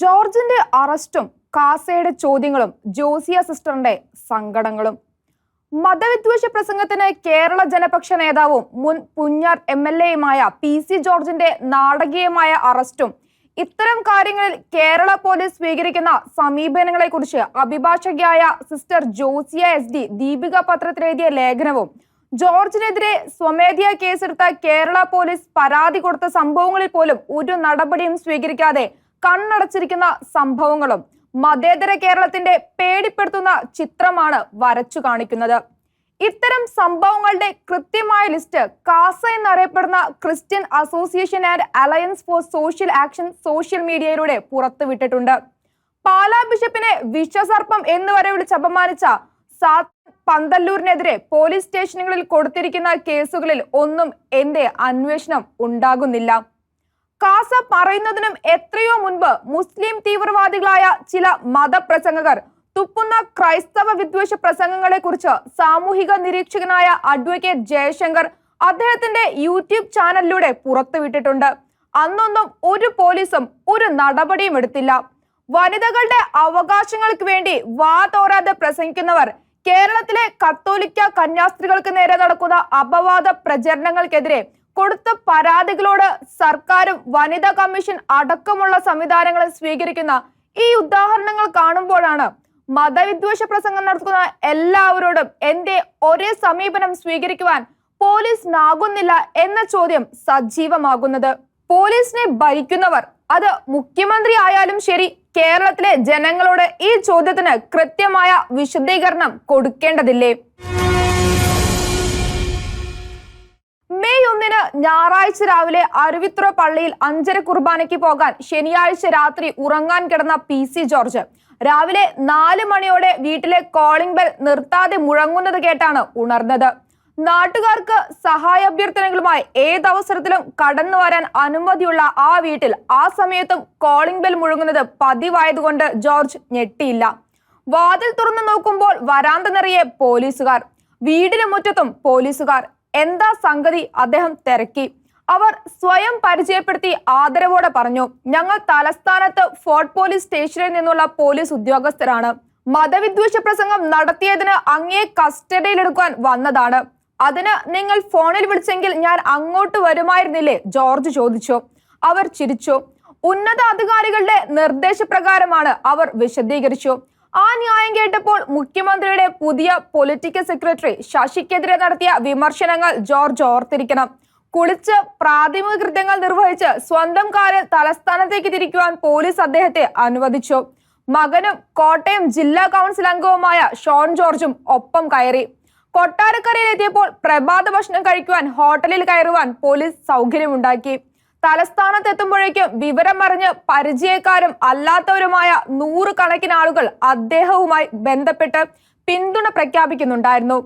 ജോർജിന്റെ അറസ്റ്റും കാസയുടെ ചോദ്യങ്ങളും ജോസിയ സിസ്റ്ററിന്റെ സങ്കടങ്ങളും. മതവിദ്വേഷ പ്രസംഗത്തിന് കേരള ജനപക്ഷ നേതാവും മുൻ പുഞ്ഞാർ എം എൽ എയുമായ പി സി ജോർജിന്റെ നാടകീയമായ അറസ്റ്റും ഇത്തരം കാര്യങ്ങളിൽ കേരള പോലീസ് സ്വീകരിക്കുന്ന സമീപനങ്ങളെക്കുറിച്ച് അഭിഭാഷകയായ sister Josia S D Deepika പത്രത്തിലെഴുതിയ ലേഖനവും ജോർജിനെതിരെ സ്വമേധയാ കേസെടുത്ത കേരള പോലീസ് പരാതി കൊടുത്ത സംഭവങ്ങളിൽ പോലും ഒരു നടപടിയും സ്വീകരിക്കാതെ കണ്ണടച്ചിരിക്കുന്ന സംഭവങ്ങളും മതേതര കേരളത്തിന്റെ പേടിപ്പെടുത്തുന്ന ചിത്രമാണ് വരച്ചു കാണിക്കുന്നത്. ഇത്തരം സംഭവങ്ങളുടെ കൃത്യമായ ലിസ്റ്റ് കാസ എന്നറിയപ്പെടുന്ന Christian association and alliance for social action social മീഡിയയിലൂടെ പുറത്തുവിട്ടിട്ടുണ്ട്. പാലാ ബിഷപ്പിനെ വിഷസർപ്പം എന്ന് വരെ വിളിച്ച് അപമാനിച്ച പന്തല്ലൂരിനെതിരെ പോലീസ് സ്റ്റേഷനുകളിൽ കൊടുത്തിരിക്കുന്ന കേസുകളിൽ ഒന്നും എന്റെ അന്വേഷണം ഉണ്ടാകുന്നില്ല. കാസ പറയുന്നതിനും എത്രയോ മുൻപ് മുസ്ലിം തീവ്രവാദികളായ ചില മതപ്രസംഗകർ തുപ്പുന്ന ക്രൈസ്തവ വിദ്വേഷ പ്രസംഗങ്ങളെ കുറിച്ച് സാമൂഹിക നിരീക്ഷകനായ അഡ്വക്കേറ്റ് ജയശങ്കർ അദ്ദേഹത്തിന്റെ യൂട്യൂബ് ചാനലിലൂടെ പുറത്തുവിട്ടിട്ടുണ്ട്. അന്നൊന്നും ഒരു പോലീസും ഒരു നടപടിയും എടുത്തില്ല. വനിതകളുടെ അവകാശങ്ങൾക്ക് വേണ്ടി വാ തോരാതെ പ്രസംഗിക്കുന്നവർ കേരളത്തിലെ കത്തോലിക്ക കന്യാസ്ത്രീകൾക്ക് നേരെ നടക്കുന്ന അപവാദ പ്രചരണങ്ങൾക്കെതിരെ കൊടുത്ത പരാതികളോട് സർക്കാരും വനിതാ കമ്മീഷൻ അടക്കമുള്ള സംവിധാനങ്ങൾ സ്വീകരിക്കുന്ന ഈ ഉദാഹരണങ്ങൾ കാണുമ്പോഴാണ് മതവിദ്വേഷ പ്രസംഗം നടത്തുന്ന എല്ലാവരോടും എന്റെ ഒരേ സമീപനം സ്വീകരിക്കുവാൻ പോലീസിനാകുന്നില്ല എന്ന ചോദ്യം സജീവമാകുന്നത്. പോലീസിനെ ഭരിക്കുന്നവർ അത് മുഖ്യമന്ത്രി ആയാലും ശരി കേരളത്തിലെ ജനങ്ങളോട് ഈ ചോദ്യത്തിന് കൃത്യമായ വിശദീകരണം കൊടുക്കേണ്ടതില്ലേ? മെയ് ഒന്നിന് ഞായറാഴ്ച രാവിലെ അരുവിത്ര പള്ളിയിൽ അഞ്ചര കുർബാനയ്ക്ക് പോകാൻ ശനിയാഴ്ച രാത്രി ഉറങ്ങാൻ കിടന്ന പി സി ജോർജ്. രാവിലെ നാല് മണിയോടെ വീട്ടിലെ കോളിംഗ് ബെൽ നിർത്താതെ മുഴങ്ങുന്നത് കേട്ടാണ് ഉണർന്നത്. നാട്ടുകാർക്ക് സഹായാഭ്യർത്ഥനകളുമായി ഏതവസരത്തിലും കടന്നു വരാൻ അനുമതിയുള്ള ആ വീട്ടിൽ ആ സമയത്തും കോളിംഗ് ബെൽ മുഴങ്ങുന്നത് പതിവായതുകൊണ്ട് ജോർജ് ഞെട്ടിയില്ല. വാതിൽ തുറന്നു നോക്കുമ്പോൾ വരാന്ത നിറയെ പോലീസുകാർ. വീടിന് മുറ്റത്തും പോലീസുകാർ. എന്താ സംഗതി അദ്ദേഹം തിരക്കി. അവർ സ്വയം പരിചയപ്പെടുത്തി ആദരവോടെ പറഞ്ഞു ഞങ്ങൾ തലസ്ഥാനത്ത് ഫോർട്ട് പോലീസ് സ്റ്റേഷനിൽ നിന്നുള്ള പോലീസ് ഉദ്യോഗസ്ഥരാണ്. മതവിദ്വേഷ പ്രസംഗം നടത്തിയതിന് അങ്ങേ കസ്റ്റഡിയിലെടുക്കാൻ വന്നതാണ്. അതിന് നിങ്ങൾ ഫോണിൽ വിളിച്ചെങ്കിൽ ഞാൻ അങ്ങോട്ട് വരുമായിരുന്നില്ലേ? ജോർജ് ചോദിച്ചു. അവർ ചിരിച്ചു. ഉന്നത അധികാരികളുടെ നിർദ്ദേശപ്രകാരമാണ് അവർ വിശദീകരിച്ചു. ആ ന്യായം കേട്ടപ്പോൾ മുഖ്യമന്ത്രിയുടെ പുതിയ പൊളിറ്റിക്കൽ സെക്രട്ടറി ശശിക്കെതിരെ നടത്തിയ വിമർശനങ്ങൾ ജോർജ് ഓർത്തിരിക്കണം. കുളിച്ച് പ്രാഥമിക കൃത്യങ്ങൾ നിർവഹിച്ച് സ്വന്തം കാലിൽ തലസ്ഥാനത്തേക്ക് തിരിക്കുവാൻ പോലീസ് അദ്ദേഹത്തെ അനുവദിച്ചു. മകനും കോട്ടയം ജില്ലാ കൗൺസിൽ അംഗവുമായ ഷോൺ ജോർജും ഒപ്പം കയറി. കൊട്ടാരക്കരയിൽ എത്തിയപ്പോൾ പ്രഭാത ഭക്ഷണം കഴിക്കുവാൻ ഹോട്ടലിൽ കയറുവാൻ പോലീസ് സൗകര്യമുണ്ടാക്കി. തലസ്ഥാനത്തെത്തുമ്പോഴേക്കും വിവരം അറിഞ്ഞ് പരിചയക്കാരും അല്ലാത്തവരുമായ നൂറുകണക്കിന് ആളുകൾ അദ്ദേഹവുമായി ബന്ധപ്പെട്ട് പിന്തുണ പ്രഖ്യാപിക്കുന്നുണ്ടായിരുന്നു.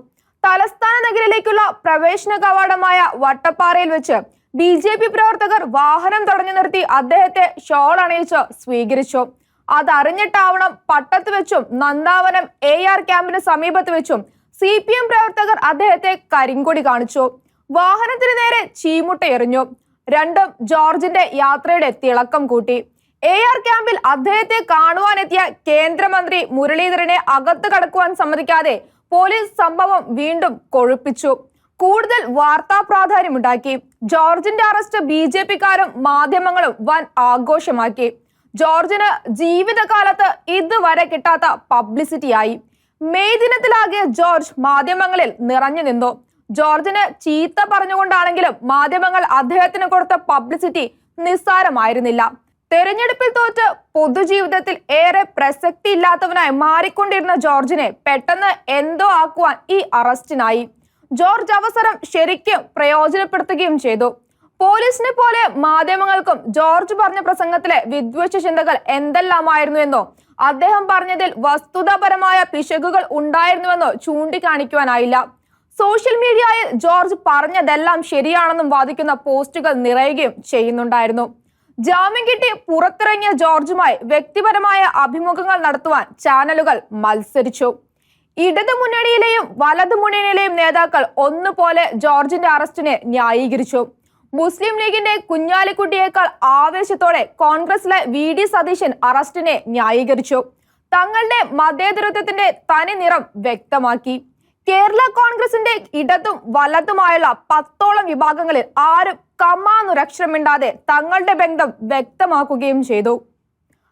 തലസ്ഥാന നഗരിലേക്കുള്ള പ്രവേശന കവാടമായ വട്ടപ്പാറയിൽ വെച്ച് ബി ജെ പി പ്രവർത്തകർ വാഹനം തടഞ്ഞു നിർത്തി അദ്ദേഹത്തെ ഷോൾ അണിയിച്ച് സ്വീകരിച്ചു. അതറിഞ്ഞിട്ടാവണം പട്ടത്ത് വെച്ചും നന്ദാവനം എ ആർ ക്യാമ്പിന് സമീപത്ത് വെച്ചും സി പി എം പ്രവർത്തകർ അദ്ദേഹത്തെ കരിങ്കൊടി കാണിച്ചു. വാഹനത്തിന് നേരെ ചീമുട്ട എറിഞ്ഞു രണ്ടും ജോർജിന്റെ യാത്രയുടെ തിളക്കം കൂട്ടി. എ ആർ ക്യാമ്പിൽ അദ്ദേഹത്തെ കാണുവാനെത്തിയ കേന്ദ്രമന്ത്രി മുരളീധരനെ അകത്ത് കടക്കുവാൻ സമ്മതിക്കാതെ പോലീസ് സംഭവം വീണ്ടും കൊഴുപ്പിച്ചു. കൂടുതൽ വാർത്താ പ്രാധാന്യമുണ്ടാക്കി. ജോർജിന്റെ അറസ്റ്റ് ബി ജെ പിക്കാരും മാധ്യമങ്ങളും വൻ ആഘോഷമാക്കി. ജോർജിന് ജീവിതകാലത്ത് ഇതുവരെ കിട്ടാത്ത പബ്ലിസിറ്റിയായി. മെയ് ദിനത്തിലാകെ ജോർജ് മാധ്യമങ്ങളിൽ നിറഞ്ഞു നിന്നു. ജോർജിന് ചീത്ത പറഞ്ഞുകൊണ്ടാണെങ്കിലും മാധ്യമങ്ങൾ അദ്ദേഹത്തിന് കൊടുത്ത പബ്ലിസിറ്റി നിസ്സാരമായിരുന്നില്ല. തെരഞ്ഞെടുപ്പിൽ തോറ്റ് പൊതുജീവിതത്തിൽ ഏറെ പ്രസക്തി ഇല്ലാത്തവനായി മാറിക്കൊണ്ടിരുന്ന ജോർജിനെ പെട്ടെന്ന് എന്തോ ആക്കുവാൻ ഈ അറസ്റ്റിനായി. ജോർജ് അവസരം ശരിക്കും പ്രയോജനപ്പെടുത്തുകയും ചെയ്തു. പോലീസിനെ പോലെ മാധ്യമങ്ങൾക്കും ജോർജ് പറഞ്ഞ പ്രസംഗത്തിലെ വിദ്വേഷ ചിന്തകൾ എന്തെല്ലാമായിരുന്നു എന്നോ അദ്ദേഹം പറഞ്ഞതിൽ വസ്തുതാപരമായ പിശകുകൾ ഉണ്ടായിരുന്നുവെന്നോ ചൂണ്ടിക്കാണിക്കുവാനായില്ല. സോഷ്യൽ മീഡിയയിൽ ജോർജ് പറഞ്ഞതെല്ലാം ശരിയാണെന്നും വാദിക്കുന്ന പോസ്റ്റുകൾ നിറയുകയും ചെയ്യുന്നുണ്ടായിരുന്നു. ജാമ്യം കിട്ടി പുറത്തിറങ്ങിയ ജോർജുമായി വ്യക്തിപരമായ അഭിമുഖങ്ങൾ നടത്തുവാൻ ചാനലുകൾ മത്സരിച്ചു. ഇടതു മുന്നണിയിലെയും വലതു മുന്നണിയിലെയും നേതാക്കൾ ഒന്നുപോലെ ജോർജിന്റെ അറസ്റ്റിനെ ന്യായീകരിച്ചു. മുസ്ലിം ലീഗിന്റെ കുഞ്ഞാലിക്കുട്ടിയേക്കാൾ ആവേശത്തോടെ കോൺഗ്രസിലെ വി ഡി സതീശൻ അറസ്റ്റിനെ ന്യായീകരിച്ചു. തങ്ങളുടെ മതേതരത്വത്തിന്റെ തനി നിറം വ്യക്തമാക്കി. കേരള കോൺഗ്രസിന്റെ ഇടതും വലതുമായുള്ള പത്തോളം വിഭാഗങ്ങളിൽ ആരും കമാനുരക്ഷരമിണ്ടാതെ തങ്ങളുടെ ബന്ധം വ്യക്തമാക്കുകയും ചെയ്തു.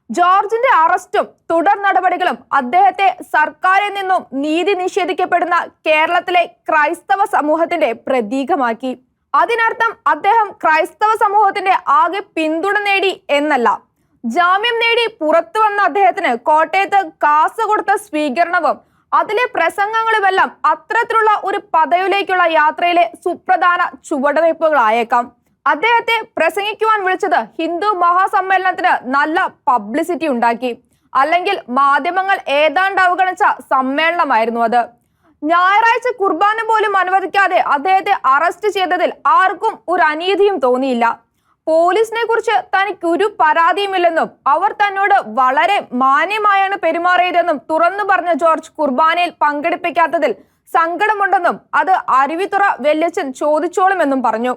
ജോർജിന്റെ അറസ്റ്റും തുടർ നടപടികളും അദ്ദേഹത്തെ സർക്കാരിൽ നിന്നും നീതി നിഷേധിക്കപ്പെടുന്ന കേരളത്തിലെ ക്രൈസ്തവ സമൂഹത്തിന്റെ പ്രതീകമാക്കി. അതിനർത്ഥം അദ്ദേഹം ക്രൈസ്തവ സമൂഹത്തിന്റെ ആകെ പിന്തുണ നേടി എന്നല്ല. ജാമ്യം നേടി പുറത്തു വന്ന അദ്ദേഹത്തിന് കോട്ടയത്ത് കാസ് കൊടുത്ത സ്വീകരണവും അതിലെ പ്രസംഗങ്ങളുമെല്ലാം അത്തരത്തിലുള്ള ഒരു പദവിയിലേക്കുള്ള യാത്രയിലെ സുപ്രധാന ചുവടുവയ്പ്പുകളായേക്കാം. അദ്ദേഹത്തെ പ്രസംഗിക്കുവാൻ വിളിച്ചത് ഹിന്ദു മഹാസമ്മേളനത്തിന് നല്ല പബ്ലിസിറ്റി ഉണ്ടാക്കി. അല്ലെങ്കിൽ മാധ്യമങ്ങൾ ഏതാണ്ട് അവഗണിച്ച സമ്മേളനമായിരുന്നു അത്. ഞായറാഴ്ച കുർബാന പോലും അനുവദിക്കാതെ അദ്ദേഹത്തെ അറസ്റ്റ് ചെയ്തതിൽ ആർക്കും ഒരു അനീതിയും തോന്നിയില്ല. പോലീസിനെ കുറിച്ച് തനിക്ക് ഒരു പരാതിയുമില്ലെന്നും അവർ തന്നോട് വളരെ മാന്യമായാണ് പെരുമാറിയതെന്നും തുറന്നു പറഞ്ഞ ജോർജ് കുർബാനയിൽ പങ്കെടുപ്പിക്കാത്തതിൽ സങ്കടമുണ്ടെന്നും അത് അരുവിത്തുറ വെല്ലച്ചൻ ചോദിച്ചോളുമെന്നും പറഞ്ഞു.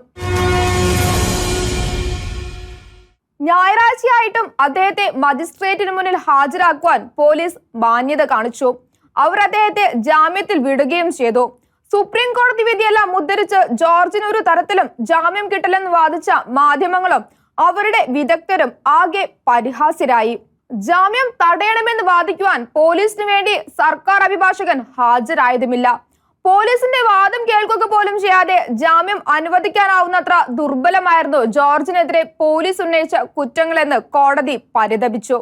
ഞായറാഴ്ചയായിട്ടും അദ്ദേഹത്തെ മജിസ്ട്രേറ്റിന് മുന്നിൽ ഹാജരാക്കുവാൻ പോലീസ് മാന്യത കാണിച്ചു. അവർ അദ്ദേഹത്തെ ജാമ്യത്തിൽ വിടുകയും ചെയ്തു. സുപ്രീം കോടതി വിധിയെല്ലാം മുദ്രിച്ച് ജോർജിന് ഒരു തരത്തിലും ജാമ്യം കിട്ടില്ലെന്ന് വാദിച്ച മാധ്യമങ്ങളും അവരുടെ വിദഗ്ധരും ആകെ പരിഹാസ്യരായി. ജാമ്യം തടയണമെന്ന് വാദിക്കുവാൻ പോലീസിന് വേണ്ടി സർക്കാർ അഭിഭാഷകൻ ഹാജരായതുമില്ല. പോലീസിന്റെ വാദം കേൾക്കുക പോലും ചെയ്യാതെ ജാമ്യം അനുവദിക്കാനാവുന്നത്ര ദുർബലമായിരുന്നു ജോർജിനെതിരെ പോലീസ് ഉന്നയിച്ച കുറ്റങ്ങളെന്ന് കോടതി പരിതപിച്ചു.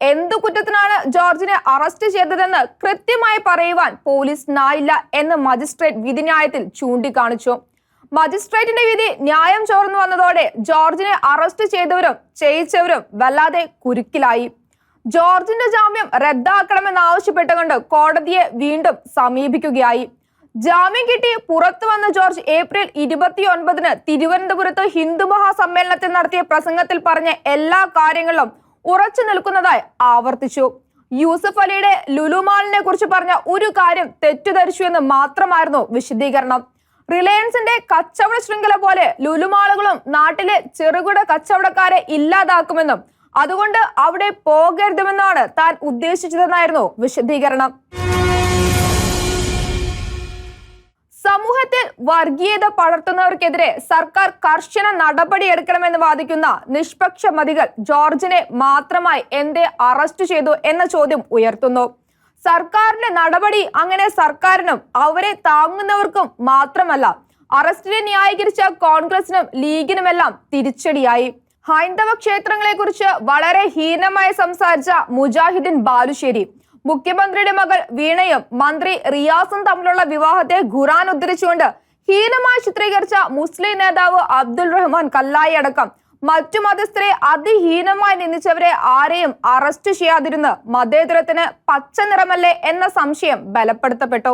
എന്തു കുറ്റത്തിനാണ് ജോർജിനെ അറസ്റ്റ് ചെയ്തതെന്ന് കൃത്യമായി പറയുവാൻ പോലീസിനായില്ല എന്ന് മജിസ്ട്രേറ്റ് വിധിന്യായത്തിൽ ചൂണ്ടിക്കാണിച്ചു. മജിസ്ട്രേറ്റിന്റെ വിധി ന്യായം ചോർന്നു വന്നതോടെ ജോർജിനെ അറസ്റ്റ് ചെയ്തവരും ചെയ്യിച്ചവരും വല്ലാതെ കുരുക്കിലായി. ജോർജിന്റെ ജാമ്യം റദ്ദാക്കണമെന്നാവശ്യപ്പെട്ടുകൊണ്ട് കോടതിയെ വീണ്ടും സമീപിക്കുകയായി. ജാമ്യം കിട്ടി പുറത്തു വന്ന ജോർജ് ഏപ്രിൽ ഇരുപത്തിയൊൻപതിന് തിരുവനന്തപുരത്ത് ഹിന്ദു മഹാസമ്മേളനത്തിൽ നടത്തിയ പ്രസംഗത്തിൽ പറഞ്ഞ എല്ലാ കാര്യങ്ങളും ഉറച്ചു നിൽക്കുന്നതായി ആവർത്തിച്ചു. യൂസഫ് അലിയുടെ ലുലുമാളിനെ കുറിച്ച് പറഞ്ഞ ഒരു കാര്യം തെറ്റിദ്ധരിച്ചു എന്ന് മാത്രമായിരുന്നു വിശദീകരണം. റിലയൻസിന്റെ കച്ചവട ശൃംഖല പോലെ ലുലുമാളുകളും നാട്ടിലെ ചെറുകിട കച്ചവടക്കാരെ ഇല്ലാതാക്കുമെന്നും അതുകൊണ്ട് അവിടെ പോകരുതുമെന്നാണ് താൻ ഉദ്ദേശിച്ചതെന്നായിരുന്നു വിശദീകരണം. സമൂഹത്തിൽ വർഗീയത പടർത്തുന്നവർക്കെതിരെ സർക്കാർ കർശന നടപടിയെടുക്കണമെന്ന് വാദിക്കുന്ന നിഷ്പക്ഷ മതികൾ ജോർജിനെ മാത്രമായി എന്തേ അറസ്റ്റ് ചെയ്തു എന്ന ചോദ്യം ഉയർത്തുന്നു. സർക്കാരിന്റെ നടപടി അങ്ങനെ സർക്കാരിനും അവരെ താങ്ങുന്നവർക്കും മാത്രമല്ല അറസ്റ്റിനെ ന്യായീകരിച്ച കോൺഗ്രസിനും ലീഗിനുമെല്ലാം തിരിച്ചടിയായി. ഹൈന്ദവ ക്ഷേത്രങ്ങളെക്കുറിച്ച് വളരെ ഹീനമായി സംസാരിച്ച മുജാഹിദ്ദീൻ ബാലുശ്ശേരി മുഖ്യമന്ത്രിയുടെ മകൾ വീണയും മന്ത്രി റിയാസും തമ്മിലുള്ള വിവാഹത്തെ ഖുറാൻ ഉദ്ധരിച്ചുകൊണ്ട് ഹീനമായി ചിത്രീകരിച്ച മുസ്ലിം നേതാവ് അബ്ദുൾ റഹ്മാൻ കല്ലായി അടക്കം മറ്റു മതസ്ഥരെ അതിഹീനമായി നിന്ദിച്ചവരെ ആരെയും അറസ്റ്റ് ചെയ്യാതിരുന്ന് മതേതരത്തിന് പച്ച നിറമല്ലേ എന്ന സംശയം ബലപ്പെടുത്തപ്പെട്ടു.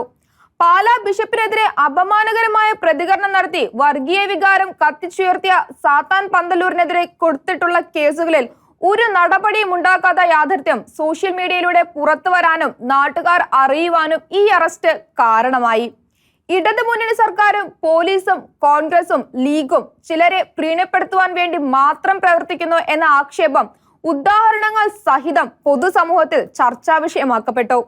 പാലാ ബിഷപ്പിനെതിരെ അപമാനകരമായ പ്രതികരണം നടത്തി വർഗീയ വികാരം കത്തിച്ചുയർത്തിയ സാത്താൻ പന്തലൂരിനെതിരെ കൊടുത്തിട്ടുള്ള കേസുകളിൽ ഒരു നടപടിയും ഉണ്ടാക്കാത്ത യാഥാർത്ഥ്യം സോഷ്യൽ മീഡിയയിലൂടെ പുറത്തു വരാനും നാട്ടുകാർ അറിയുവാനും ഈ അറസ്റ്റ് കാരണമായി. ഇടതുമുന്നണി സർക്കാരും പോലീസും കോൺഗ്രസും ലീഗും ചിലരെ പ്രീണപ്പെടുത്തുവാൻ വേണ്ടി മാത്രം പ്രവർത്തിക്കുന്നു എന്ന ആക്ഷേപം ഉദാഹരണങ്ങൾ സഹിതം പൊതുസമൂഹത്തിൽ ചർച്ചാ വിഷയമാക്കപ്പെട്ടു.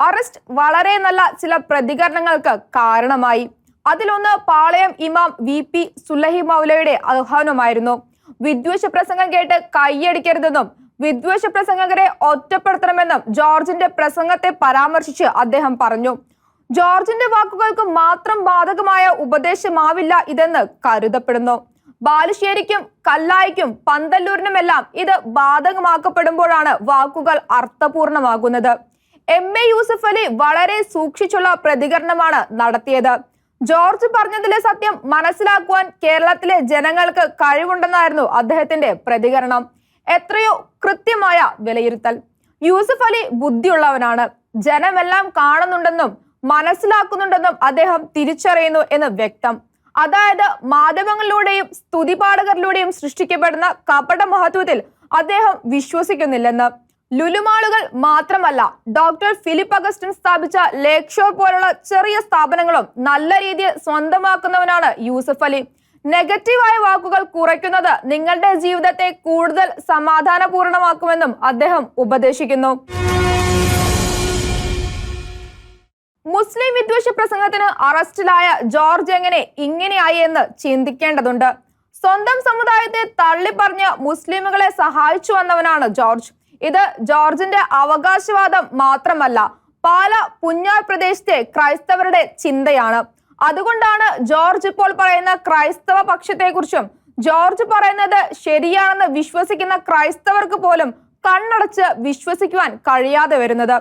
അറസ്റ്റ് വളരെ നല്ല ചില പ്രതികരണങ്ങൾക്ക് കാരണമായി. അതിലൊന്ന് പാളയം ഇമാം വി പി സുല്ലഹി മൗലയുടെ ആഹ്വാനമായിരുന്നു. വിദ്വേഷ പ്രസംഗം കേട്ട് കൈയടിക്കരുതെന്നും വിദ്വേഷ പ്രസംഗകരെ ഒറ്റപ്പെടുത്തണമെന്നും ജോർജിന്റെ പ്രസംഗത്തെ പരാമർശിച്ച് അദ്ദേഹം പറഞ്ഞു. ജോർജിന്റെ വാക്കുകൾക്ക് മാത്രം ബാധകമായ ഉപദേശമാവില്ല ഇതെന്ന് കരുതപ്പെടുന്നു. ബാലുശ്ശേരിക്കും കല്ലായിക്കും പന്തല്ലൂരിനുമെല്ലാം ഇത് ബാധകമാക്കപ്പെടുമ്പോഴാണ് വാക്കുകൾ അർത്ഥപൂർണമാകുന്നത്. എം എ യൂസഫ് അലി വളരെ സൂക്ഷിച്ചുള്ള പ്രതികരണമാണ് നടത്തിയത്. ജോർജ് പറഞ്ഞതിലെ സത്യം മനസ്സിലാക്കുവാൻ കേരളത്തിലെ ജനങ്ങൾക്ക് കഴിവുണ്ടെന്നായിരുന്നു അദ്ദേഹത്തിന്റെ പ്രതികരണം. എത്രയോ കൃത്യമായ വിലയിരുത്തൽ. യൂസഫ് അലി ബുദ്ധിയുള്ളവനാണ്. ജനമെല്ലാം കാണുന്നുണ്ടെന്നും മനസ്സിലാക്കുന്നുണ്ടെന്നും അദ്ദേഹം തിരിച്ചറിയുന്നു എന്ന് വ്യക്തം. അതായത് മാധ്യമങ്ങളിലൂടെയും സ്തുതിപാഠകരിലൂടെയും സൃഷ്ടിക്കപ്പെടുന്ന കപട മഹത്വത്തിൽ അദ്ദേഹം വിശ്വസിക്കുന്നില്ലെന്ന്. ലുലുമാളുകൾ മാത്രമല്ല ഡോക്ടർ ഫിലിപ്പ് അഗസ്റ്റിൻ സ്ഥാപിച്ച ലേക്ക് ഷോർ പോലുള്ള ചെറിയ സ്ഥാപനങ്ങളും നല്ല രീതിയിൽ സ്വന്തമാക്കുന്നവനാണ് യൂസഫ് അലി. നെഗറ്റീവായ വാക്കുകൾ കുറയ്ക്കുന്നത് നിങ്ങളുടെ ജീവിതത്തെ കൂടുതൽ സമാധാനപൂർണമാക്കുമെന്നും അദ്ദേഹം ഉപദേശിക്കുന്നു. മുസ്ലിം വിദ്വേഷ പ്രസംഗത്തിന് അറസ്റ്റിലായ ജോർജ് എങ്ങനെ ഇങ്ങനെയായി എന്ന് ചിന്തിക്കേണ്ടതുണ്ട്. സ്വന്തം സമുദായത്തെ തള്ളിപ്പറഞ്ഞ് മുസ്ലിമുകളെ സഹായിച്ചു വന്നവനാണ് ജോർജ്. ഇത് ജോർജിന്റെ അവകാശവാദം മാത്രമല്ല പാല പുഞ്ഞാർ പ്രദേശത്തെ ക്രൈസ്തവരുടെ ചിന്തയാണ്. അതുകൊണ്ടാണ് ജോർജ് ഇപ്പോൾ പറയുന്ന ക്രൈസ്തവ പക്ഷത്തെക്കുറിച്ചും ജോർജ് പറയുന്നത് ശരിയാണെന്ന് വിശ്വസിക്കുന്ന ക്രൈസ്തവർക്ക് പോലും കണ്ണടച്ച് വിശ്വസിക്കുവാൻ കഴിയാതെ വരുന്നത്.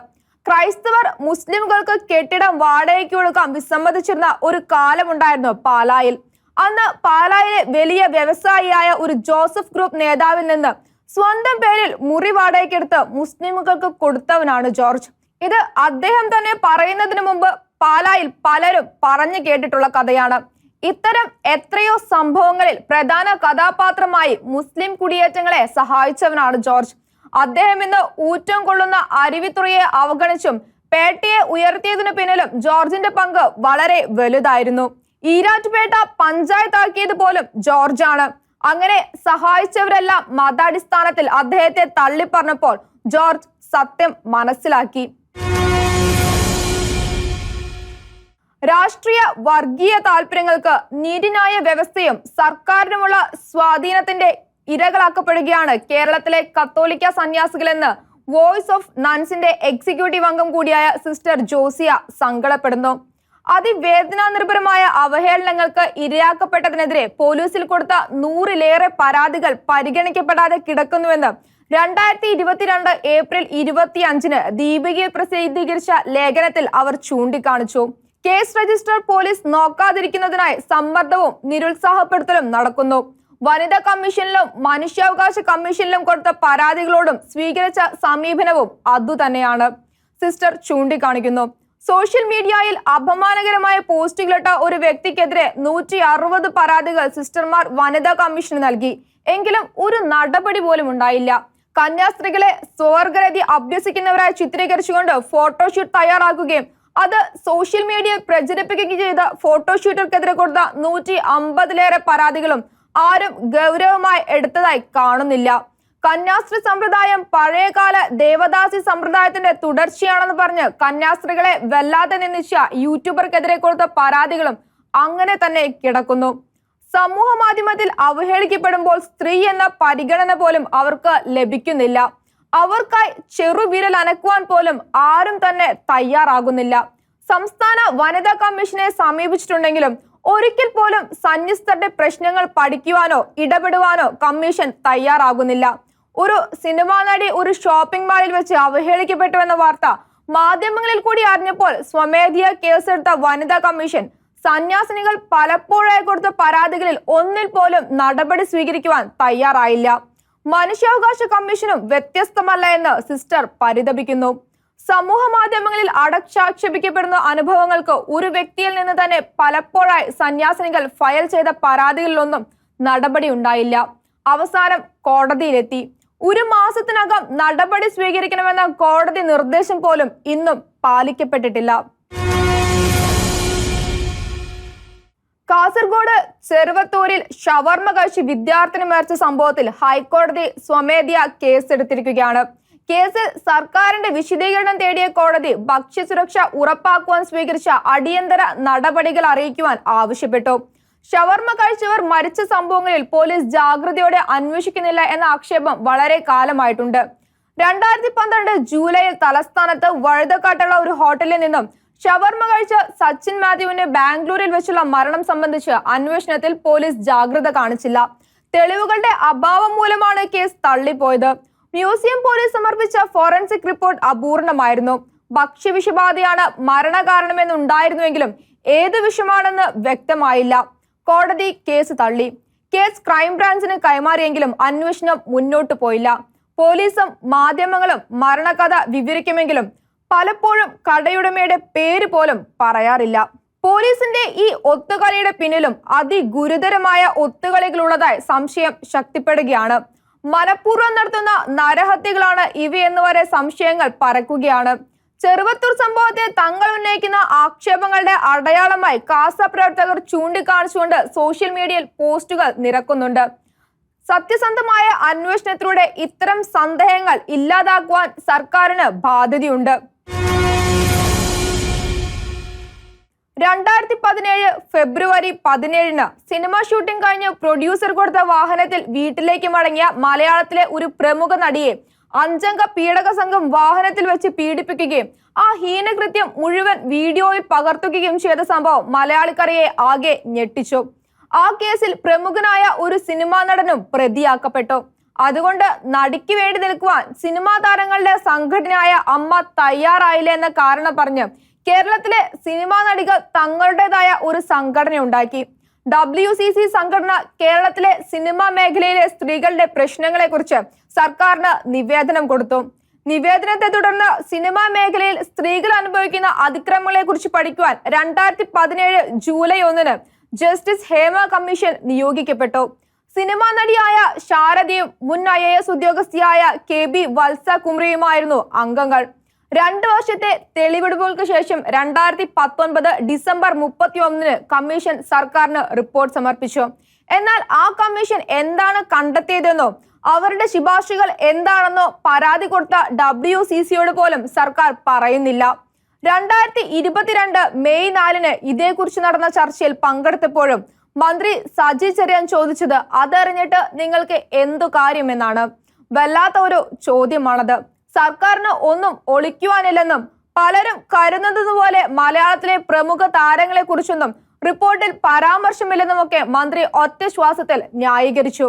ക്രൈസ്തവർ മുസ്ലിമുകൾക്ക് കെട്ടിടം വാടകയ്ക്ക് കൊടുക്കാൻ വിസമ്മതിച്ചിരുന്ന ഒരു കാലമുണ്ടായിരുന്നു പാലായിൽ. അന്ന് പാലായിലെ വലിയ വ്യവസായിയായ ഒരു ജോസഫ് ഗ്രൂപ്പ് നേതാവിൽ നിന്ന് സ്വന്തം പേരിൽ മുറി വാടകയ്ക്കെടുത്ത് മുസ്ലിമുകൾക്ക് കൊടുത്തവനാണ് ജോർജ്. ഇത് അദ്ദേഹം തന്നെ പറയുന്നതിന് മുമ്പ് പാലായിൽ പലരും പറഞ്ഞു കേട്ടിട്ടുള്ള കഥയാണ്. ഇത്തരം എത്രയോ സംഭവങ്ങളിൽ പ്രധാന കഥാപാത്രമായി മുസ്ലിം കുടിയേറ്റങ്ങളെ സഹായിച്ചവനാണ് ജോർജ്. അദ്ദേഹം ഇന്ന് ഊറ്റം കൊള്ളുന്ന അരുവിത്തുറയെ അവഗണിച്ചും പേട്ടയെ ഉയർത്തിയതിനു പിന്നിലും ജോർജിന്റെ പങ്ക് വളരെ വലുതായിരുന്നു. ഈരാറ്റുപേട്ട പഞ്ചായത്താക്കിയത് പോലും ജോർജാണ്. അങ്ങനെ സഹായിച്ചവരെല്ലാം മതാടിസ്ഥാനത്തിൽ അദ്ദേഹത്തെ തള്ളിപ്പറഞ്ഞപ്പോൾ ജോർജ് സത്യം മനസ്സിലാക്കി. രാഷ്ട്രീയ വർഗീയ താല്പര്യങ്ങൾക്ക് നീതിന്യായ വ്യവസ്ഥയും സർക്കാരിനുമുള്ള സ്വാധീനത്തിന്റെ ഇരകളാക്കപ്പെടുകയാണ് കേരളത്തിലെ കത്തോലിക്ക സന്യാസികളെന്ന് വോയിസ് ഓഫ് നൻസിന്റെ എക്സിക്യൂട്ടീവ് അംഗം കൂടിയായ സിസ്റ്റർ ജോസിയ സങ്കടപ്പെടുന്നു. അതിവേദനാ നിർഭരമായ അവഹേളനങ്ങൾക്ക് ഇരയാക്കപ്പെട്ടതിനെതിരെ പോലീസിൽ കൊടുത്ത നൂറിലേറെ പരാതികൾ പരിഗണിക്കപ്പെടാതെ കിടക്കുന്നുവെന്ന് രണ്ടായിരത്തി ഇരുപത്തിരണ്ട് ഏപ്രിൽ ഇരുപത്തി അഞ്ചിന് ദീപികയെ പ്രസിദ്ധീകരിച്ച ലേഖനത്തിൽ അവർ ചൂണ്ടിക്കാണിച്ചു. കേസ് രജിസ്റ്റർ പോലീസ് നോക്കാതിരിക്കുന്നതിനായി സമ്മർദ്ദവും നിരുത്സാഹപ്പെടുത്തലും നടക്കുന്നു. വനിതാ കമ്മീഷനിലും മനുഷ്യാവകാശ കമ്മീഷനിലും കൊടുത്ത പരാതികളോടും സ്വീകരിച്ച സമീപനവും അതുതന്നെയാണ്. സിസ്റ്റർ ചൂണ്ടിക്കാണിക്കുന്നു. സോഷ്യൽ മീഡിയയിൽ അപമാനകരമായ പോസ്റ്റുകളിട്ട ഒരു വ്യക്തിക്കെതിരെ നൂറ്റി അറുപത് പരാതികൾ സിസ്റ്റർമാർ വനിതാ കമ്മീഷന് നൽകി. എങ്കിലും ഒരു നടപടി പോലും ഉണ്ടായില്ല. കന്യാസ്ത്രീകളെ സ്വർഗരതി അഭ്യസിക്കുന്നവരായി ചിത്രീകരിച്ചുകൊണ്ട് ഫോട്ടോഷൂട്ട് തയ്യാറാക്കുകയും അത് സോഷ്യൽ മീഡിയയിൽ പ്രചരിപ്പിക്കുകയും ചെയ്ത ഫോട്ടോഷൂട്ടർക്കെതിരെ കൊടുത്ത നൂറ്റി അമ്പതിലേറെ പരാതികളും ആരും ഗൗരവമായി എടുത്തതായി കാണുന്നില്ല. കന്യാസ്ത്രീ സമ്പ്രദായം പഴയകാല ദേവദാസി സമ്പ്രദായത്തിന്റെ തുടർച്ചയാണെന്ന് പറഞ്ഞ് കന്യാസ്ത്രീകളെ വല്ലാതെ നിന്ദിച്ച യൂട്യൂബർക്കെതിരെ കൊടുത്ത പരാതികളും അങ്ങനെ തന്നെ കിടക്കുന്നു. സമൂഹ മാധ്യമത്തിൽ അവഹേളിക്കപ്പെടുമ്പോൾ സ്ത്രീ എന്ന പരിഗണന പോലും അവർക്ക് ലഭിക്കുന്നില്ല. അവർക്കായി ചെറുവിരൽ അനക്കുവാൻ പോലും ആരും തന്നെ തയ്യാറാകുന്നില്ല. സംസ്ഥാന വനിതാ കമ്മീഷനെ സമീപിച്ചിട്ടുണ്ടെങ്കിലും ഒരിക്കൽ പോലും സന്യസ്തരുടെ പ്രശ്നങ്ങൾ പഠിക്കുവാനോ ഇടപെടുവാനോ കമ്മീഷൻ തയ്യാറാകുന്നില്ല. ഒരു സിനിമാ നടി ഒരു ഷോപ്പിംഗ് മാളിൽ വെച്ച് അവഹേളിക്കപ്പെട്ടുവെന്ന വാർത്ത മാധ്യമങ്ങളിൽ കൂടി അറിഞ്ഞപ്പോൾ സ്വമേധിയ കേസെടുത്ത വനിതാ കമ്മീഷൻ സന്യാസിനികൾ പലപ്പോഴായി കൊടുത്ത പരാതികളിൽ ഒന്നിൽ പോലും നടപടി സ്വീകരിക്കുവാൻ തയ്യാറായില്ല. മനുഷ്യാവകാശ കമ്മീഷനും വ്യത്യസ്തമല്ല എന്ന് സിസ്റ്റർ പരിതപിക്കുന്നു. സമൂഹ മാധ്യമങ്ങളിൽ അടച്ചാക്ഷേപിക്കപ്പെടുന്ന അനുഭവങ്ങൾക്ക് ഒരു വ്യക്തിയിൽ നിന്ന് തന്നെ പലപ്പോഴായി സന്യാസിനികൾ ഫയൽ ചെയ്ത പരാതികളിലൊന്നും നടപടി ഉണ്ടായില്ല. അവസാനം കോടതിയിലെത്തി. ഒരു മാസത്തിനകം നടപടി സ്വീകരിക്കണമെന്ന കോടതി നിർദ്ദേശം പോലും ഇന്നും പാലിക്കപ്പെട്ടിട്ടില്ല. കാസർഗോഡ് ചെറുവത്തൂരിൽ ഷവർമ്മ കഴിച്ച് വിദ്യാർത്ഥിനി മരിച്ച സംഭവത്തിൽ ഹൈക്കോടതി സ്വമേധയാ കേസെടുത്തിരിക്കുകയാണ്. കേസിൽ സർക്കാരിന്റെ വിശദീകരണം തേടിയ കോടതി ഭക്ഷ്യസുരക്ഷ ഉറപ്പാക്കുവാൻ സ്വീകരിച്ച അടിയന്തര നടപടികൾ അറിയിക്കുവാൻ ആവശ്യപ്പെട്ടു. ഷവർമ കഴിച്ചവർ മരിച്ച സംഭവങ്ങളിൽ പോലീസ് ജാഗ്രതയോടെ അന്വേഷിക്കുന്നില്ല എന്ന ആക്ഷേപം വളരെ കാലമായിട്ടുണ്ട്. രണ്ടായിരത്തി പന്ത്രണ്ട് ജൂലൈയിൽ തലസ്ഥാനത്ത് വഴുതക്കാട്ടുള്ള ഒരു ഹോട്ടലിൽ നിന്നും ഷവർമ കഴിച്ച സച്ചിൻ മാത്യുവിന് ബാംഗ്ലൂരിൽ വെച്ചുള്ള മരണം സംബന്ധിച്ച് അന്വേഷണത്തിൽ പോലീസ് ജാഗ്രത കാണിച്ചില്ല. തെളിവുകളുടെ അഭാവം മൂലമാണ് കേസ് തള്ളിപ്പോയത്. മ്യൂസിയം പോലീസ് സമർപ്പിച്ച ഫോറൻസിക് റിപ്പോർട്ട് അപൂർണമായിരുന്നു. ഭക്ഷ്യവിഷബാധയാണ് മരണകാരണമെന്നുണ്ടായിരുന്നുവെങ്കിലും ഏത് വിഷമാണെന്ന് വ്യക്തമായില്ല. കോടതി കേസ് തള്ളി. കേസ് ക്രൈംബ്രാഞ്ചിന് കൈമാറിയെങ്കിലും അന്വേഷണം മുന്നോട്ടു പോയില്ല. പോലീസും മാധ്യമങ്ങളും മരണകഥ വിവരിക്കുമെങ്കിലും പലപ്പോഴും കടയുടമയുടെ പേര് പോലും പറയാറില്ല. പോലീസിന്റെ ഈ ഒത്തുകളിയുടെ പിന്നിലും അതിഗുരുതരമായ ഒത്തുകളികളുള്ളതായി സംശയം ശക്തിപ്പെടുകയാണ്. മനഃപൂർവം നടത്തുന്ന നരഹത്യകളാണ് ഇവയെന്ന് വരെ സംശയങ്ങൾ പരക്കുകയാണ്. ചെറുവത്തൂർ സംഭവത്തെ തങ്ങൾ ഉന്നയിക്കുന്ന ആക്ഷേപങ്ങളുടെ അടയാളമായി കാസ പ്രവർത്തകർ ചൂണ്ടിക്കാണിച്ചുകൊണ്ട് സോഷ്യൽ മീഡിയയിൽ പോസ്റ്റുകൾ നിരക്കുന്നുണ്ട്. സത്യസന്ധമായ അന്വേഷണത്തിലൂടെ ഇത്തരം സന്ദേഹങ്ങൾ ഇല്ലാതാക്കുവാൻ സർക്കാരിന് ബാധ്യതയുണ്ട്. രണ്ടായിരത്തി പതിനേഴ് ഫെബ്രുവരി പതിനേഴിന് സിനിമ ഷൂട്ടിംഗ് കഴിഞ്ഞ് പ്രൊഡ്യൂസർ കൊടുത്ത വാഹനത്തിൽ വീട്ടിലേക്ക് മടങ്ങിയ മലയാളത്തിലെ ഒരു പ്രമുഖ നടിയെ അഞ്ചംഗ പീഡക സംഘം വാഹനത്തിൽ വെച്ച് പീഡിപ്പിക്കുകയും ആ ഹീനകൃത്യം മുഴുവൻ വീഡിയോയിൽ പകർത്തുകയും ചെയ്ത സംഭവം മലയാളിക്കരയെ ആകെ ഞെട്ടിച്ചു. ആ കേസിൽ പ്രമുഖനായ ഒരു സിനിമാ നടനും പ്രതിയാക്കപ്പെട്ടു. അതുകൊണ്ട് നടിക്ക് വേണ്ടി നിൽക്കുവാൻ സിനിമാ താരങ്ങളുടെ സംഘടനയായ അമ്മ തയ്യാറായില്ല എന്ന കാരണം പറഞ്ഞ് കേരളത്തിലെ സിനിമാ നടികൾ തങ്ങളുടേതായ ഒരു സംഘടന ഉണ്ടാക്കി ഡബ്ല്യു സി സി സംഘടന കേരളത്തിലെ സിനിമാ മേഖലയിലെ സ്ത്രീകളുടെ പ്രശ്നങ്ങളെക്കുറിച്ച് സർക്കാരിന് നിവേദനം കൊടുത്തു. നിവേദനത്തെ തുടർന്ന് സിനിമാ മേഖലയിൽ സ്ത്രീകൾ അനുഭവിക്കുന്ന അതിക്രമങ്ങളെ കുറിച്ച് പഠിക്കുവാൻ രണ്ടായിരത്തി പതിനേഴ് ജൂലൈ ഒന്നിന് ജസ്റ്റിസ് ഹേമ കമ്മീഷൻ നിയോഗിക്കപ്പെട്ടു. സിനിമാ നടിയായ ശാരദയും മുൻ ഐ എ എസ് ഉദ്യോഗസ്ഥയായ കെ ബി വത്സ കുമ്രിയുമായിരുന്നു അംഗങ്ങൾ. രണ്ടു വർഷത്തെ തെളിവെടുപ്പുകൾക്ക് ശേഷം രണ്ടായിരത്തി പത്തൊൻപത് ഡിസംബർ മുപ്പത്തി ഒന്നിന് കമ്മീഷൻ സർക്കാരിന് റിപ്പോർട്ട് സമർപ്പിച്ചു. എന്നാൽ ആ കമ്മീഷൻ എന്താണ് കണ്ടെത്തിയതെന്നോ അവരുടെ ശുപാർശകൾ എന്താണെന്നോ പരാതി കൊടുത്ത ഡബ്ല്യു സി സിയോട് പോലും സർക്കാർ പറയുന്നില്ല. രണ്ടായിരത്തി ഇരുപത്തിരണ്ട് മെയ് നാലിന് ഇതേക്കുറിച്ച് നടന്ന ചർച്ചയിൽ പങ്കെടുത്തപ്പോഴും മന്ത്രി സജി ചെറിയാൻ ചോദിച്ചത് അതറിഞ്ഞിട്ട് നിങ്ങൾക്ക് എന്തു കാര്യമെന്നാണ്? വല്ലാത്ത ഒരു ചോദ്യമാണത്. സർക്കാരിന് ഒന്നും ഒളിക്കുവാനില്ലെന്നും പലരും കരുതുന്നത് പോലെ മലയാളത്തിലെ പ്രമുഖ താരങ്ങളെ കുറിച്ചൊന്നും റിപ്പോർട്ടിൽ പരാമർശമില്ലെന്നുമൊക്കെ മന്ത്രി ഒറ്റ ശ്വാസത്തിൽ ന്യായീകരിച്ചു.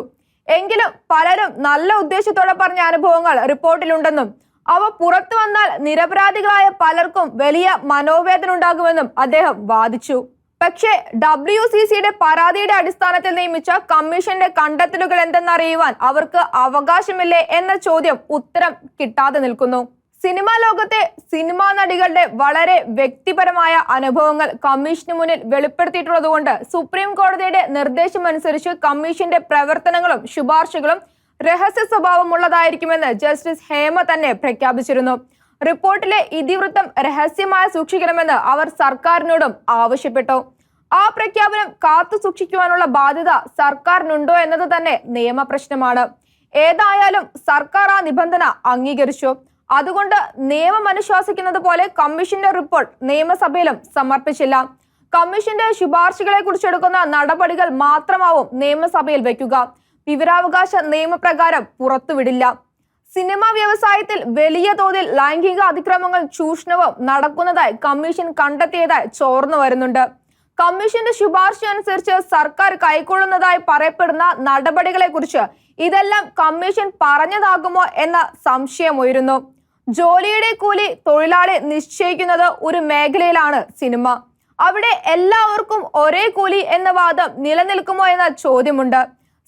എങ്കിലും പലരും നല്ല ഉദ്ദേശത്തോടെ പറഞ്ഞ അനുഭവങ്ങൾ റിപ്പോർട്ടിലുണ്ടെന്നും അവ പുറത്തു വന്നാൽ നിരപരാധികളായ പലർക്കും വലിയ മനോവേദന ഉണ്ടാകുമെന്നും അദ്ദേഹം വാദിച്ചു. പക്ഷേ ഡബ്ല്യു സി സിയുടെ പരാതിയുടെ അടിസ്ഥാനത്തിൽ നിയമിച്ച കമ്മീഷന്റെ കണ്ടെത്തലുകൾ എന്തെന്നറിയുവാൻ അവർക്ക് അവകാശമില്ലേ എന്ന ചോദ്യം ഉത്തരം കിട്ടാതെ നിൽക്കുന്നു. സിനിമാ ലോകത്തെ സിനിമാ നടികളുടെ വളരെ വ്യക്തിപരമായ അനുഭവങ്ങൾ കമ്മീഷന് മുന്നിൽ വെളിപ്പെടുത്തിയിട്ടുള്ളതുകൊണ്ട് സുപ്രീം കോടതിയുടെ നിർദ്ദേശമനുസരിച്ച് കമ്മീഷന്റെ പ്രവർത്തനങ്ങളും ശുപാർശകളും രഹസ്യ സ്വഭാവമുള്ളതായിരിക്കുമെന്ന് ജസ്റ്റിസ് ഹേമ തന്നെ പ്രഖ്യാപിച്ചിരുന്നു. റിപ്പോർട്ടിലെ ഇതിവൃത്തം രഹസ്യമായി സൂക്ഷിക്കണമെന്ന് അവർ സർക്കാരിനോടും ആവശ്യപ്പെട്ടു. ആ പ്രഖ്യാപനം കാത്തു സൂക്ഷിക്കുവാനുള്ള ബാധ്യത സർക്കാരിനുണ്ടോ എന്നത് തന്നെ നിയമപ്രശ്നമാണ്. ഏതായാലും സർക്കാർ ആ നിബന്ധന അംഗീകരിച്ചു. അതുകൊണ്ട് നിയമം അനുശാസിക്കുന്നത് പോലെ കമ്മീഷന്റെ റിപ്പോർട്ട് നിയമസഭയിലും സമർപ്പിച്ചില്ല. കമ്മീഷന്റെ ശുപാർശകളെ കുറിച്ചെടുക്കുന്ന നടപടികൾ മാത്രമാവും നിയമസഭയിൽ വയ്ക്കുക വിവരാവകാശ നിയമപ്രകാരം പുറത്തുവിടില്ല. സിനിമാ വ്യവസായത്തിൽ വലിയ തോതിൽ ലൈംഗിക അതിക്രമങ്ങൾ ചൂഷണവും നടക്കുന്നതായി കമ്മീഷൻ കണ്ടെത്തിയതായി ചോർന്നു വരുന്നുണ്ട്. കമ്മീഷന്റെ ശുപാർശ അനുസരിച്ച് സർക്കാർ കൈക്കൊള്ളുന്നതായി പറയപ്പെടുന്ന നടപടികളെ കുറിച്ച് ഇതെല്ലാം കമ്മീഷൻ പറഞ്ഞതാകുമോ എന്ന സംശയമുയരുന്നു ജോലിയുടെ കൂലി തൊഴിലാളി നിശ്ചയിക്കുന്നത് ഒരു മേഖലയിലാണ് സിനിമ. അവിടെ എല്ലാവർക്കും ഒരേ കൂലി എന്ന വാദം നിലനിൽക്കുമോ എന്ന ചോദ്യമുണ്ട്.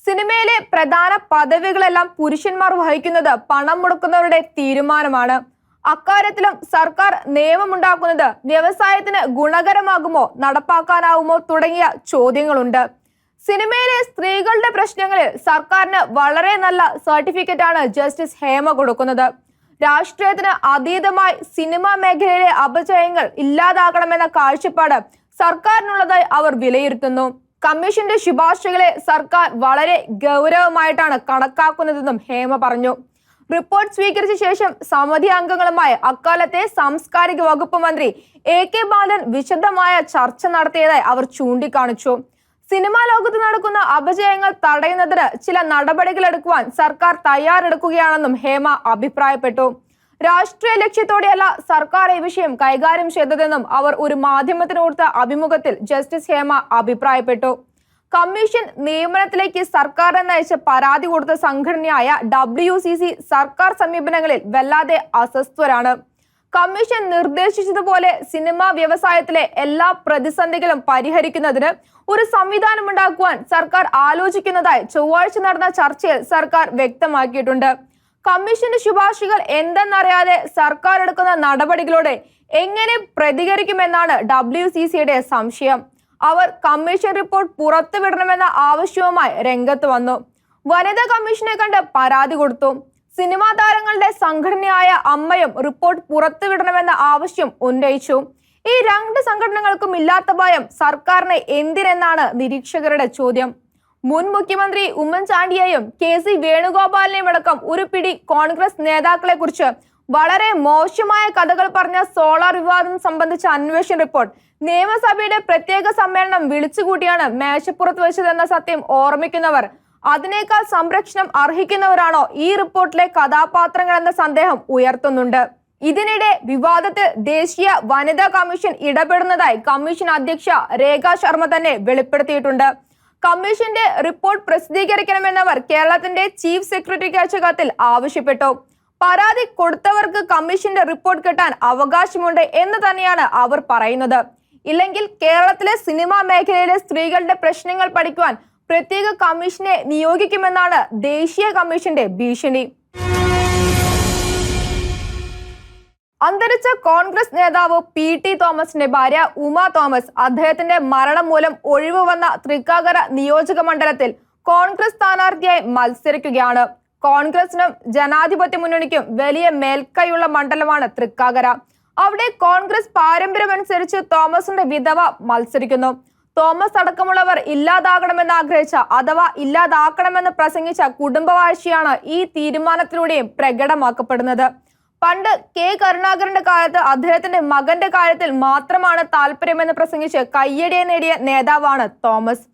സിനിമയിലെ പ്രധാന പദവികളെല്ലാം പുരുഷന്മാർ വഹിക്കുന്നത് പണം മുടക്കുന്നവരുടെ തീരുമാനമാണ്. അക്കാര്യത്തിലും സർക്കാർ നിയമമുണ്ടാക്കുന്നത് വ്യവസായത്തിന് ഗുണകരമാകുമോ നടപ്പാക്കാനാവുമോ തുടങ്ങിയ ചോദ്യങ്ങളുണ്ട്. സിനിമയിലെ സ്ത്രീകളുടെ പ്രശ്നങ്ങളിൽ സർക്കാരിന് വളരെ നല്ല സർട്ടിഫിക്കറ്റാണ് ജസ്റ്റിസ് ഹേമ കൊടുക്കുന്നത്. രാഷ്ട്രീയത്തിന് അതീതമായി സിനിമാ മേഖലയിലെ അപജയങ്ങൾ ഇല്ലാതാക്കണമെന്ന കാഴ്ചപ്പാട് സർക്കാരിനുള്ളതായി അവർ വിലയിരുത്തുന്നു. കമ്മീഷന്റെ ശുപാർശകളെ സർക്കാർ വളരെ ഗൗരവമായിട്ടാണ് കണക്കാക്കുന്നതെന്നും ഹേമ പറഞ്ഞു. റിപ്പോർട്ട് സ്വീകരിച്ച ശേഷം സമിതി അംഗങ്ങളുമായി അക്കാലത്തെ സാംസ്കാരിക വകുപ്പ് മന്ത്രി എ കെ ബാലൻ വിശദമായ ചർച്ച നടത്തിയതായി അവർ ചൂണ്ടിക്കാണിച്ചു. സിനിമാ ലോകത്ത് നടക്കുന്ന അപജയങ്ങൾ തടയുന്നതിന് ചില നടപടികൾ എടുക്കുവാൻ സർക്കാർ തയ്യാറെടുക്കുകയാണെന്നും ഹേമ അഭിപ്രായപ്പെട്ടു. രാഷ്ട്രീയ ലക്ഷ്യത്തോടെയല്ല സർക്കാർ ഈ വിഷയം കൈകാര്യം ചെയ്തതെന്നും അവർ ഒരു മാധ്യമത്തിന് അഭിമുഖത്തിൽ ജസ്റ്റിസ് ഹേമ അഭിപ്രായപ്പെട്ടു. കമ്മീഷൻ നിയമനത്തിലേക്ക് സർക്കാർ നയിച്ച പരാതി കൊടുത്ത സംഘടനയായ ഡബ്ല്യു സി സി സർക്കാർ സമീപനങ്ങളിൽ വല്ലാതെ അസ്വസ്ഥരാണ്. കമ്മീഷൻ നിർദ്ദേശിച്ചതുപോലെ സിനിമാ വ്യവസായത്തിലെ എല്ലാ പ്രതിസന്ധികളും പരിഹരിക്കുന്നതിന് ഒരു സംവിധാനം ഉണ്ടാക്കുവാൻ സർക്കാർ ആലോചിക്കുന്നതായി ചൊവ്വാഴ്ച നടന്ന ചർച്ചയിൽ സർക്കാർ വ്യക്തമാക്കിയിട്ടുണ്ട്. കമ്മീഷന്റെ ശുപാർശകൾ എന്തെന്നറിയാതെ സർക്കാർ എടുക്കുന്ന നടപടികളോടെ എങ്ങനെ പ്രതികരിക്കുമെന്നാണ് ഡബ്ല്യു സി സിയുടെ സംശയം. അവർ കമ്മീഷൻ റിപ്പോർട്ട് പുറത്തുവിടണമെന്ന ആവശ്യവുമായി രംഗത്ത് വന്നു. വനിതാ കമ്മീഷനെ കണ്ട് പരാതി കൊടുത്തു. സിനിമാ താരങ്ങളുടെ സംഘടനയായ അമ്മയും റിപ്പോർട്ട് പുറത്തുവിടണമെന്ന ആവശ്യം ഉന്നയിച്ചു. ഈ രണ്ട് സംഘടനകൾക്കും ഇല്ലാത്ത ഭയം സർക്കാരിന് എന്തിനെന്നാണ് നിരീക്ഷകരുടെ ചോദ്യം. മുൻ മുഖ്യമന്ത്രി ഉമ്മൻചാണ്ടിയെയും കെ സി വേണുഗോപാലിനെയും അടക്കം ഒരു പിടി കോൺഗ്രസ് നേതാക്കളെ കുറിച്ച് വളരെ മോശമായ കഥകൾ പറഞ്ഞ സോളാർ വിവാദം സംബന്ധിച്ച അന്വേഷണ റിപ്പോർട്ട്. നിയമസഭയുടെ പ്രത്യേക സമ്മേളനം വിളിച്ചുകൂട്ടിയാണ് മേശപ്പുറത്ത് വെച്ചതെന്ന സത്യം ഓർമ്മിക്കുന്നവർ. അതിനേക്കാൾ സംരക്ഷണം അർഹിക്കുന്നവരാണോ ഈ റിപ്പോർട്ടിലെ കഥാപാത്രങ്ങൾ എന്ന സന്ദേഹം ഉയർത്തുന്നുണ്ട്. ഇതിനിടെ വിവാദത്തിൽ ദേശീയ വനിതാ കമ്മീഷൻ ഇടപെടുന്നതായി കമ്മീഷൻ അധ്യക്ഷ രേഖ ശർമ്മ തന്നെ വെളിപ്പെടുത്തിയിട്ടുണ്ട്. കമ്മീഷന്റെ റിപ്പോർട്ട് പ്രസിദ്ധീകരിക്കണമെന്നവർ കേരളത്തിന്റെ ചീഫ് സെക്രട്ടറിക്ക് അയച്ച കത്തിൽ ആവശ്യപ്പെട്ടു. പരാതി കൊടുത്തവർക്ക് കമ്മീഷന്റെ റിപ്പോർട്ട് കിട്ടാൻ അവകാശമുണ്ട് എന്ന് തന്നെയാണ് അവർ പറയുന്നത്. ഇല്ലെങ്കിൽ കേരളത്തിലെ സിനിമാ മേഖലയിലെ സ്ത്രീകളുടെ പ്രശ്നങ്ങൾ പഠിക്കുവാൻ പ്രത്യേക കമ്മീഷനെ നിയോഗിക്കുമെന്നാണ് ദേശീയ കമ്മീഷന്റെ ഭീഷണി. അന്തരിച്ച കോൺഗ്രസ് നേതാവ് പി ടി തോമസിന്റെ ഭാര്യ ഉമ തോമസ് അദ്ദേഹത്തിന്റെ മരണം മൂലം ഒഴിവ് വന്ന തൃക്കാക്കര നിയോജക മണ്ഡലത്തിൽ കോൺഗ്രസ് സ്ഥാനാർത്ഥിയായി മത്സരിക്കുകയാണ്. കോൺഗ്രസിനും ജനാധിപത്യ മുന്നണിക്കും വലിയ മേൽക്കൈയുള്ള മണ്ഡലമാണ് തൃക്കാക്കര. അവിടെ കോൺഗ്രസ് പാരമ്പര്യമനുസരിച്ച് തോമസിന്റെ വിധവ മത്സരിക്കുന്നു. തോമസ് അടക്കമുള്ളവർ ഇല്ലാതാകണമെന്ന് ആഗ്രഹിച്ച അഥവാ ഇല്ലാതാക്കണമെന്ന് പ്രസംഗിച്ച കുടുംബവാഴ്ചയാണ് ഈ തീരുമാനത്തിലൂടെയും പ്രകടമാക്കപ്പെടുന്നത്. പണ്ട് കെ കരുണാകരന്റെ കാലത്ത് അദ്ദേഹത്തിന്റെ മകന്റെ കാര്യത്തിൽ മാത്രമാണ് താല്പര്യമെന്ന് പ്രസംഗിച്ച് കയ്യടിയെ നേടിയ നേതാവാണ് തോമസ്.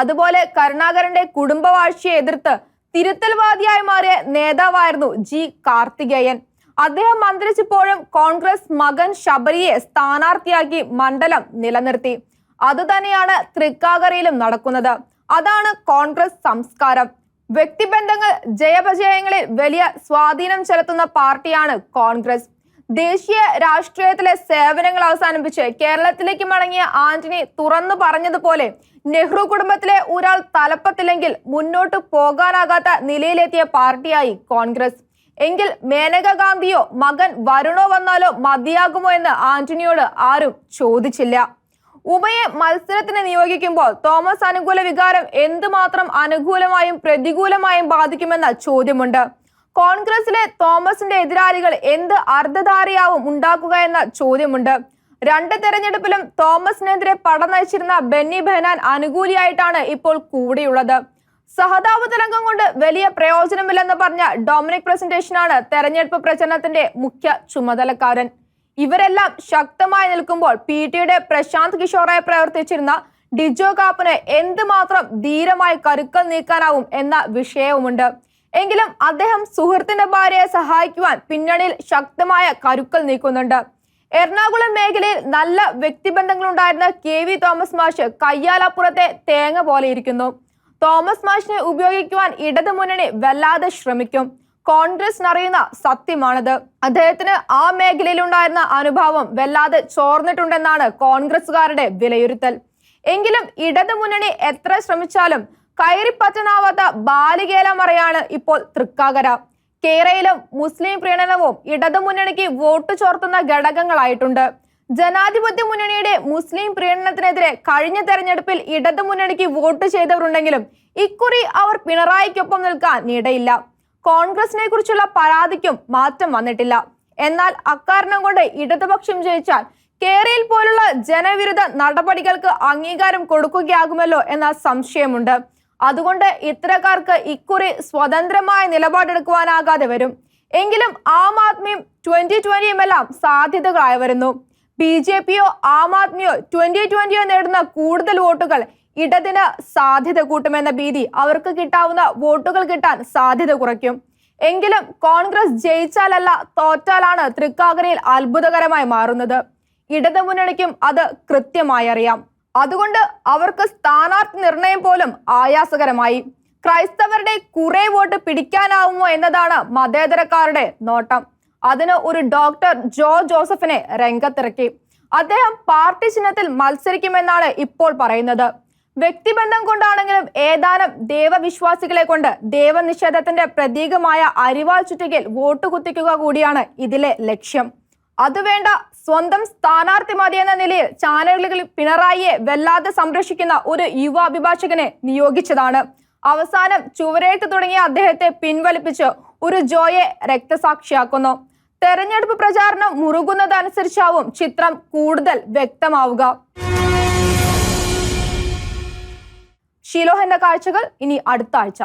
അതുപോലെ കരുണാകരന്റെ കുടുംബവാഴ്ചയെ എതിർത്ത് തിരുത്തൽവാദിയായി മാറിയ നേതാവായിരുന്നു ജി കാർത്തികേയൻ. അദ്ദേഹം മന്ത്രിച്ചപ്പോഴും കോൺഗ്രസ് മകൻ ശബരിയെ സ്ഥാനാർത്ഥിയാക്കി മണ്ഡലം നിലനിർത്തി. അതുതന്നെയാണ് തൃക്കാക്കരയിലും നടക്കുന്നത്. അതാണ് കോൺഗ്രസ് സംസ്കാരം. വ്യക്തിബന്ധങ്ങൾ ജയപജയങ്ങളിൽ വലിയ സ്വാധീനം ചെലുത്തുന്ന പാർട്ടിയാണ് കോൺഗ്രസ്. ദേശീയ രാഷ്ട്രീയത്തിലെ സേവനങ്ങൾ അവസാനിപ്പിച്ച് കേരളത്തിലേക്ക് മടങ്ങിയ ആന്റണി തുറന്നു പറഞ്ഞതുപോലെ നെഹ്റു കുടുംബത്തിലെ ഒരാൾ തലപ്പത്തില്ലെങ്കിൽ മുന്നോട്ട് പോകാനാകാത്ത നിലയിലെത്തിയ പാർട്ടിയായി കോൺഗ്രസ്. എങ്കിൽ മേനക ഗാന്ധിയോ മകൻ വരുണോ വന്നാലോ മതിയാകുമോ എന്ന് ആന്റണിയോട് ആരും ചോദിച്ചില്ല. ഉമയെ മത്സരത്തിന് നിയോഗിക്കുമ്പോൾ തോമസ് അനുകൂല വികാരം എന്തുമാത്രം അനുകൂലമായും പ്രതികൂലമായും ബാധിക്കുമെന്ന ചോദ്യമുണ്ട്. കോൺഗ്രസിലെ തോമസിന്റെ എതിരാളികൾ എന്ത് അർദ്ധധാരയാവും ഉണ്ടാക്കുക എന്ന ചോദ്യമുണ്ട്. രണ്ട് തെരഞ്ഞെടുപ്പിലും തോമസിനെതിരെ പടനയിച്ചിരുന്ന ബെന്നി ബെഹനാൻ അനുകൂലിയായിട്ടാണ് ഇപ്പോൾ കൂടിയുള്ളത്. സഹതാപ തരംഗം കൊണ്ട് വലിയ പ്രയോജനമില്ലെന്ന് പറഞ്ഞ ഡൊമിനിക് പ്രസന്റേഷനാണ് തെരഞ്ഞെടുപ്പ് പ്രചരണത്തിന്റെ മുഖ്യ ചുമതലക്കാരൻ. ഇവരെല്ലാം ശക്തമായി നിൽക്കുമ്പോൾ പി ടിയുടെ പ്രശാന്ത് കിഷോറായി പ്രവർത്തിച്ചിരുന്ന ഡിജോ കാപ്പിന് എന്തുമാത്രം ധീരമായി കരുക്കൾ നീക്കാനാവും എന്ന വിഷയവുമുണ്ട്. എങ്കിലും അദ്ദേഹം സുഹൃത്തിന്റെ ഭാര്യയെ സഹായിക്കുവാൻ പിന്നണിയിൽ ശക്തമായ കരുക്കൾ നീക്കുന്നുണ്ട്. എറണാകുളം മേഖലയിൽ നല്ല വ്യക്തിബന്ധങ്ങളുണ്ടായിരുന്ന കെ വി തോമസ് മാഷ് കയ്യാലപ്പുറത്തെ തേങ്ങ പോലെ ഇരിക്കുന്നു. തോമസ് മാഷിനെ ഉപയോഗിക്കുവാൻ ഇടതുമുന്നണി വല്ലാതെ ശ്രമിക്കും. കോൺഗ്രസിന് അറിയുന്ന സത്യമാണത്. അദ്ദേഹത്തിന് ആ മേഖലയിലുണ്ടായിരുന്ന അനുഭവം വല്ലാതെ ചോർന്നിട്ടുണ്ടെന്നാണ് കോൺഗ്രസുകാരുടെ വിലയിരുത്തൽ. എങ്കിലും ഇടതു മുന്നണി എത്ര ശ്രമിച്ചാലും കയറിപ്പറ്റനാവാത്ത ബാലികേല മറയാണ് ഇപ്പോൾ തൃക്കാക്കര കേരളയിലും മുസ്ലിം പ്രീണനവും ഇടതുമുന്നണിക്ക് വോട്ട് ചോർത്തുന്ന ഘടകങ്ങളായിട്ടുണ്ട്. ജനാധിപത്യ മുന്നണിയുടെ മുസ്ലിം പ്രീണനത്തിനെതിരെ കഴിഞ്ഞ തെരഞ്ഞെടുപ്പിൽ ഇടതുമുന്നണിക്ക് വോട്ട് ചെയ്തവരുണ്ടെങ്കിലും ഇക്കുറി അവർ പിണറായിക്കൊപ്പം നിൽക്കാൻ ഇടയില്ല കോൺഗ്രസിനെ കുറിച്ചുള്ള പരാതിക്കും മാറ്റം വന്നിട്ടില്ല. എന്നാൽ അക്കാരണം കൊണ്ട് ഇടതുപക്ഷം ജയിച്ചാൽ കേരളയിൽ പോലുള്ള ജനവിരുദ്ധ നടപടികൾക്ക് അംഗീകാരം കൊടുക്കുകയാകുമല്ലോ എന്ന സംശയമുണ്ട്. അതുകൊണ്ട് ഇത്തരക്കാർക്ക് ഇക്കുറി സ്വതന്ത്രമായ നിലപാടെടുക്കുവാനാകാതെ വരും. എങ്കിലും ആം ആദ്മിയും ട്വന്റി ട്വന്റിയും എല്ലാം സാധ്യതകളായി വരുന്നു. ബി ജെ പിയോ ആം ആദ്മിയോ ട്വന്റി ട്വന്റിയോ നേടുന്ന കൂടുതൽ വോട്ടുകൾ ഇടതിന് സാധ്യത കൂട്ടുമെന്ന ഭീതി അവർക്ക് കിട്ടാവുന്ന വോട്ടുകൾ കിട്ടാൻ സാധ്യത കുറയ്ക്കും. എങ്കിലും കോൺഗ്രസ് ജയിച്ചാലല്ല തോറ്റാലാണ് തൃക്കാക്കരയിൽ അത്ഭുതകരമായി മാറുന്നത്. ഇടതു മുന്നണിക്കും അത് കൃത്യമായി അറിയാം. അതുകൊണ്ട് അവർക്ക് സ്ഥാനാർത്ഥി നിർണയം പോലും ആയാസകരമായി. ക്രൈസ്തവരുടെ കുറെ വോട്ട് പിടിക്കാനാവുമോ എന്നതാണ് മതേതരക്കാരുടെ നോട്ടം. അതിന് ഒരു ഡോക്ടർ ജോ ജോസഫിനെ രംഗത്തിറക്കി. അദ്ദേഹം പാർട്ടി ചിഹ്നത്തിൽ മത്സരിക്കുമെന്നാണ് ഇപ്പോൾ പറയുന്നത്. വ്യക്തിബന്ധം കൊണ്ടാണെങ്കിലും ഏതാനും ദേവവിശ്വാസികളെ കൊണ്ട് ദേവനിഷേധത്തിന്റെ പ്രതീകമായ അരിവാൾ ചുറ്റികയിൽ വോട്ട് കുത്തിക്കുക കൂടിയാണ് ഇതിലെ ലക്ഷ്യം. അതുവേണ്ട സ്വന്തം സ്ഥാനാർത്ഥി മതിയെന്ന നിലയിൽ ചാനലുകളിൽ പിണറായിയെ വല്ലാതെ സംരക്ഷിക്കുന്ന ഒരു യുവ അഭിഭാഷകനെ നിയോഗിച്ചതാണ്. അവസാനം ചുവരേറ്റ് തുടങ്ങിയ അദ്ദേഹത്തെ പിൻവലിപ്പിച്ച് ഒരു ജോയെ രക്തസാക്ഷിയാക്കുന്നു. തെരഞ്ഞെടുപ്പ് പ്രചാരണം മുറുകുന്നതനുസരിച്ചാവും ചിത്രം കൂടുതൽ വ്യക്തമാവുക. ഷീലോഹന്റെ കാഴ്ചകൾ ഇനി അടുത്ത ആഴ്ച.